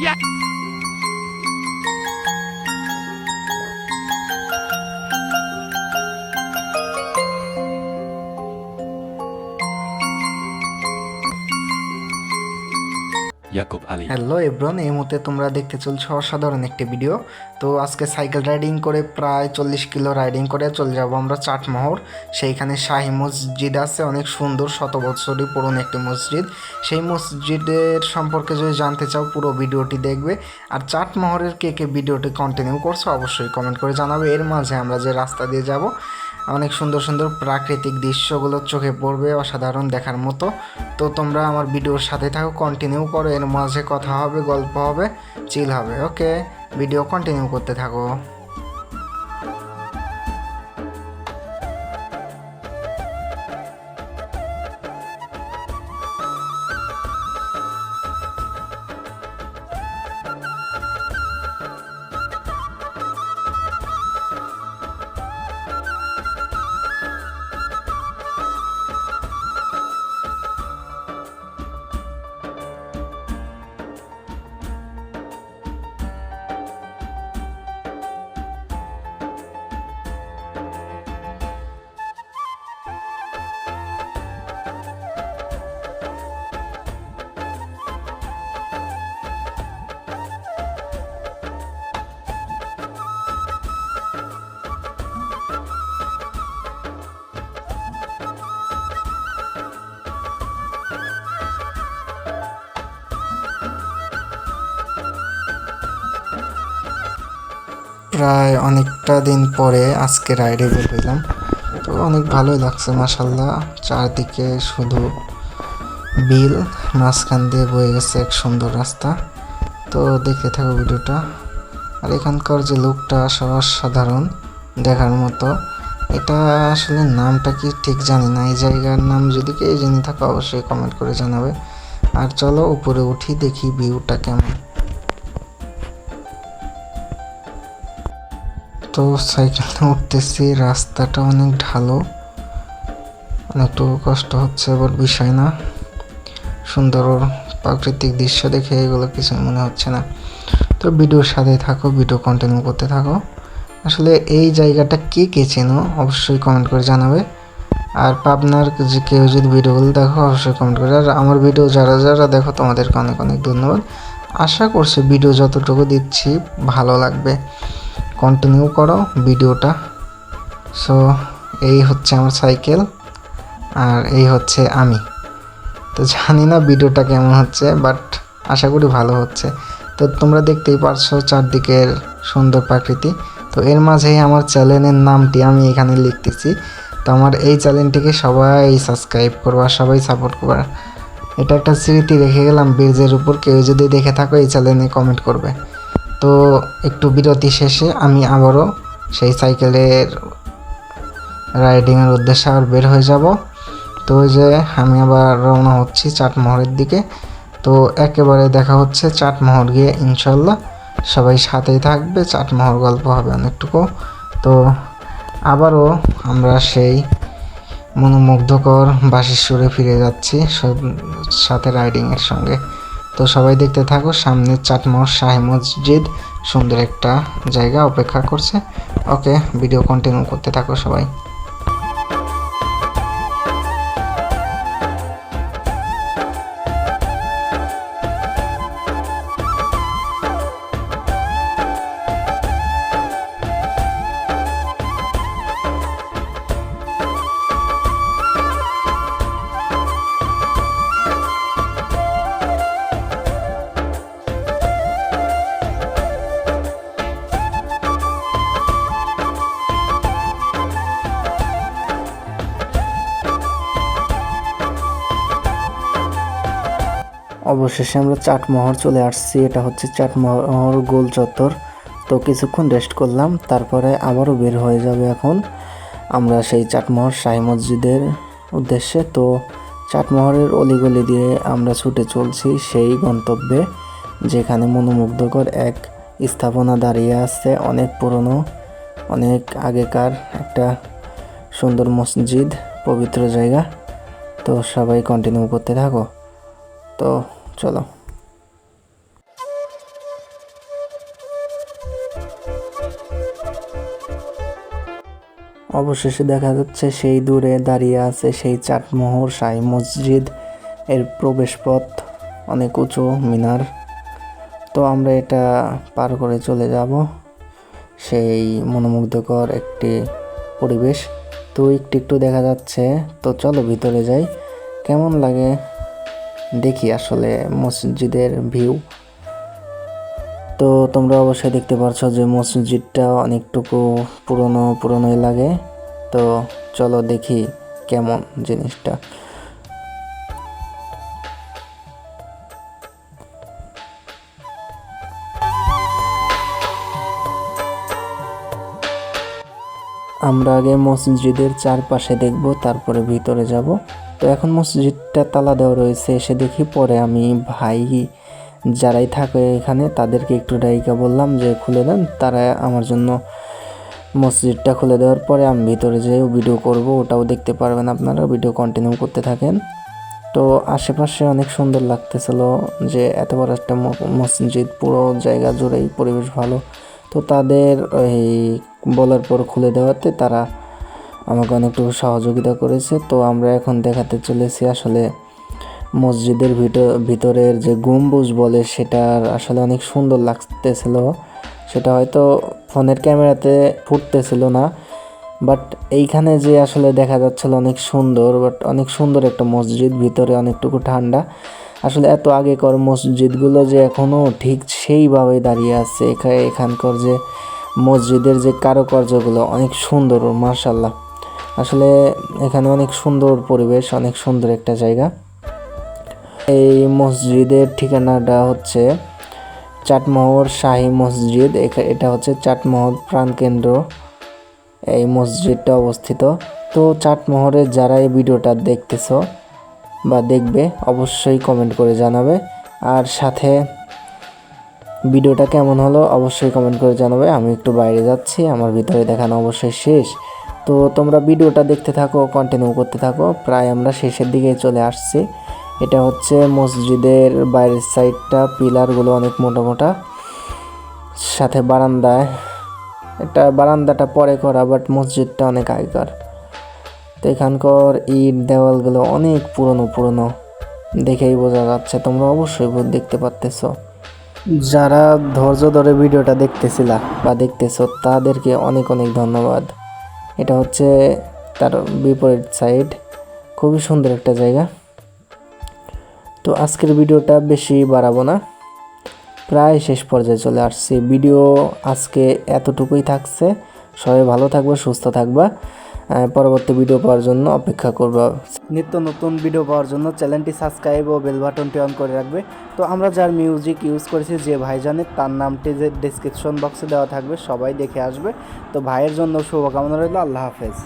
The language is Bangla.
dạ. ইয়াকুব আলী। হ্যালো এব্রন এই মুহূর্তে তোমরা দেখতে চলছো অসাধারণ একটি ভিডিও। তো আজকে সাইকেল রাইডিং করে প্রায় চল্লিশ কিলো রাইডিং করে চলে যাব আমরা চাটমোহর। সেইখানে শাহী মসজিদ আছে, অনেক সুন্দর শত বছরই পুরনো একটি মসজিদ। সেই মসজিদের সম্পর্কে যদি জানতে চাও, পুরো ভিডিওটি দেখবে। আর চাটমোহরের কে কে ভিডিওটি কন্টিনিউ করছ, অবশ্যই কমেন্ট করে জানাবে। এর মাঝে আমরা যে রাস্তা দিয়ে যাব অনেক সুন্দর সুন্দর প্রাকৃতিক দৃশ্যগুলো চোখে পড়বে অসাধারণ দেখার মতো। তো তোমরা আমার ভিডিওর সাথে থাকো কন্টিনিউ করো, এর মাঝে কথা হবে, গল্প হবে চিল হবে ওকে ভিডিও কন্টিনিউ করতে থাকো। প্রায় অনেকটা দিন পরে আজকে রাইডে বের হইলাম। তো অনেক ভালোই লাগছে মাসাল্লাহ চারদিকে শুধু বিল, মাঝখান দিয়ে বয়ে গেছে এক সুন্দর রাস্তা। তো দেখতে থাকো ভিডিওটা। আর এখানকার যে লোকটা আসলে অসাধারণ দেখার মতো, এটা আসলে নামটা কি ঠিক জানি না। এই জায়গার নাম যদি কেউ জেনে থাকো, অবশ্যই কমেন্ট করে জানাবে। আর চলো উপরে উঠি, দেখি ভিউটা কেমন। তো সাইকেলে উঠতেছি, রাস্তাটা অনেক ঢালো। একটু কষ্ট হচ্ছে বাট বিষয় না। সুন্দর প্রাকৃতিক দৃশ্য দেখে এগুলো কিছু মনে হচ্ছে না। তো ভিডিওর সাথে থাকো, ভিডিও কন্টিনিউ করতে থাকো। আসলে এই জায়গাটা কে কে চেনো, অবশ্যই কমেন্ট করে জানাবে। আর পাবনার যে কেউ যদি ভিডিওগুলো দেখো, অবশ্যই কমেন্ট করে। আর আমার ভিডিও যারা যারা দেখো, তোমাদেরকে অনেক অনেক ধন্যবাদ। আশা করছি ভিডিও যতটুকু দিচ্ছি, ভালো লাগবে। কন্টিনিউ করো ভিডিওটা। সো এই হচ্ছে আমার সাইকেল আর এই হচ্ছে আমি। তো জানি না ভিডিওটা কেমন হচ্ছে বাট আশা করি ভালো হচ্ছে। তো তোমরা দেখতেই পারছ চারদিকের সুন্দর প্রাকৃতি। তো এর মাঝেই আমার চ্যানেলের নামটি আমি এখানে লিখতেছি। তো আমার এই চ্যানেলটিকে সবাই সাবস্ক্রাইব করবা, সবাই সাপোর্ট করবা। এটা একটা স্মৃতি রেখে গেলাম ব্রিজের উপর। কেউ যদি দেখে থাকো, এই চ্যানেলে কমেন্ট করবে। তো একটু বিরতি শেষে আমি আবারও সেই সাইকেলের রাইডিংয়ের উদ্দেশ্যে আবার বের হয়ে যাব। তো ওই যে আমি আবার রওনা হচ্ছি চাটমোহরের দিকে। তো একেবারে দেখা হচ্ছে চাটমোহর গিয়ে ইনশাল্লাহ সবাই সাথেই থাকবে চাটমোহর গল্প হবে অনেকটুকু। তো আবারও আমরা সেই মনোমুগ্ধকর বাসির সুরে ফিরে যাচ্ছি সাথে রাইডিংয়ের সঙ্গে। তো সবাই দেখতে থাকো, সামনে চাটমোহর শাহী মসজিদ, সুন্দর একটা জায়গা অপেক্ষা করছে। ওকে ভিডিও কন্টিনিউ করতে থাকো সবাই। অবশেষে আমরা চাটমোহর চলে আসছি। এটা হচ্ছে চাটমোহর গোল চত্বর। তো কিছুক্ষণ রেস্ট করলাম, তারপরে আবারও বের হয়ে যাবে এখন আমরা সেই চাটমোহর শাহী মসজিদের উদ্দেশ্যে। তো চাটমোহরের অলিগলি দিয়ে আমরা ছুটে চলছি সেই গন্তব্যে, যেখানে মনোমুগ্ধকর এক স্থাপনা দাঁড়িয়ে আছে। অনেক পুরনো, অনেক আগেকার একটা সুন্দর মসজিদ, পবিত্র জায়গা। তো সবাই কন্টিনিউ করতে থাকো। তো চলো। অবশেষে দেখা যাচ্ছে সেই দূরে দাঁড়িয়ে আছে সেই চাটমোহর সাই মসজিদ, এর প্রবেশপথ, অনেক উঁচু মিনার। তো আমরা এটা পার করে চলে যাব সেই মনোমুগ্ধকর একটি পরিবেশ। তো একটু একটু দেখা যাচ্ছে। তো চলো ভিতরে যাই। কেমন লাগে? দেখি আসলে মসজিদের ভিউ। তো তোমরা অবশ্যই দেখতে পারছ যে মসজিদটা অনেকটুকু পুরনো, পুরনোই লাগে। তো চলো দেখি কেমন জিনিসটা। আমরা আগে মসজিদের চারপাশে দেখব, তারপরে ভিতরে যাব। তো এখন মসজিদটা তালা দেওয়া রয়েছে, এসে দেখি পরে আমি ভাই যারাই থাকে এখানে তাদেরকে একটু ডাইকা বললাম যে খুলে দেন, তারা আমার জন্য মসজিদটা খুলে দেওয়ার পরে আমি ভিতরে যেয়েও ভিডিও করব, ওটাও দেখতে পারবেন আপনারা ভিডিও কন্টিনিউ করতে থাকেন। তো আশেপাশে অনেক সুন্দর লাগতেছিল যে এত বড় একটা মসজিদ, পুরো জায়গা জুড়েই পরিবেশ ভালো। তো তাদের এই বলার পর খুলে দেওয়াতে তারা আমাকে অনেকটুকু সহযোগিতা করেছে। তো আমরা এখন দেখাতে চলেছি আসলে মসজিদের ভিতর ভিতরের যে গম্বুজ বলে সেটার আসলে অনেক সুন্দর লাগতেছিল। সেটা হয়তো ফোনের ক্যামেরাতে ফুটতেছিল না, বাট এইখানে যে আসলে দেখা যাচ্ছিল অনেক সুন্দর, বাট অনেক সুন্দর একটা মসজিদ, ভিতরে অনেকটুকু ঠান্ডা। আসলে এত আগেকার মসজিদগুলো যে এখনও ঠিক সেইভাবে দাঁড়িয়ে আছে। এখানে এখানকার যে মসজিদের যে কারুকার্যগুলো অনেক সুন্দর মার্শাল্লাহ আসলে এখানে অনেক সুন্দর পরিবেশ, অনেক সুন্দর একটা জায়গা। এই মসজিদের ঠিকানাটা হচ্ছে চাটমোহর শাহী মসজিদ। এটা হচ্ছে চাটমোহর প্রাণকেন্দ্র এই মসজিদটা অবস্থিত। তো চাটমোহরে যারা এই ভিডিওটা দেখতেছ বা দেখবে, অবশ্যই কমেন্ট করে জানাবে। আর সাথে ভিডিওটা কেমন হলো, অবশ্যই কমেন্ট করে জানাবে। আমি একটু বাইরে যাচ্ছি, আমার ভিতরে দেখানো অবশ্যই শেষ। তো তোমরা ভিডিওটা দেখতে থাকো কন্টিনিউ করতে থাকো। প্রায় আমরা শেষের দিকে চলে আসছি। এটা হচ্ছে মসজিদের বাইরের সাইডটা পিলারগুলো অনেক মোটা মোটা সাথে বারান্দায়। এটা বারান্দাটা পরে করা বাট মসজিদটা অনেক আগেকার। তো এখানকার ইট, দেওয়ালগুলো অনেক পুরনো পুরনো। দেখেই বোঝা যাচ্ছে, তোমরা অবশ্যই দেখতে পারতেছ। যারা ধৈর্য ধরে ভিডিওটা দেখতেছিলা বা দেখতেছো, তাদেরকে অনেক অনেক ধন্যবাদ। এটা হচ্ছে তার বিপরীত সাইড খুবই সুন্দর একটা জায়গা। তো আজকের ভিডিওটা বেশি বাড়াবো না। প্রায় শেষ পর্যায়ে চলে আসছি। ভিডিও আজকে এতটুকুই থাকছে। সবাই ভালো থাকবে, সুস্থ থাকবা। পরবর্তী ভিডিও পাওয়ার জন্য অপেক্ষা করবে। নিত্য নতুন ভিডিও পাওয়ার জন্য চ্যানেলটি সাবস্ক্রাইব ও বেল বাটনটি অন করে রাখবে। তো আমরা যার মিউজিক ইউজ করেছি, যে ভাই জানে, তার নামটি যে ডিসক্রিপশন বক্সে দেওয়া থাকবে, সবাই দেখে আসবে। তো ভাইয়ের জন্য শুভকামনা রইল, আল্লাহ হাফেজ।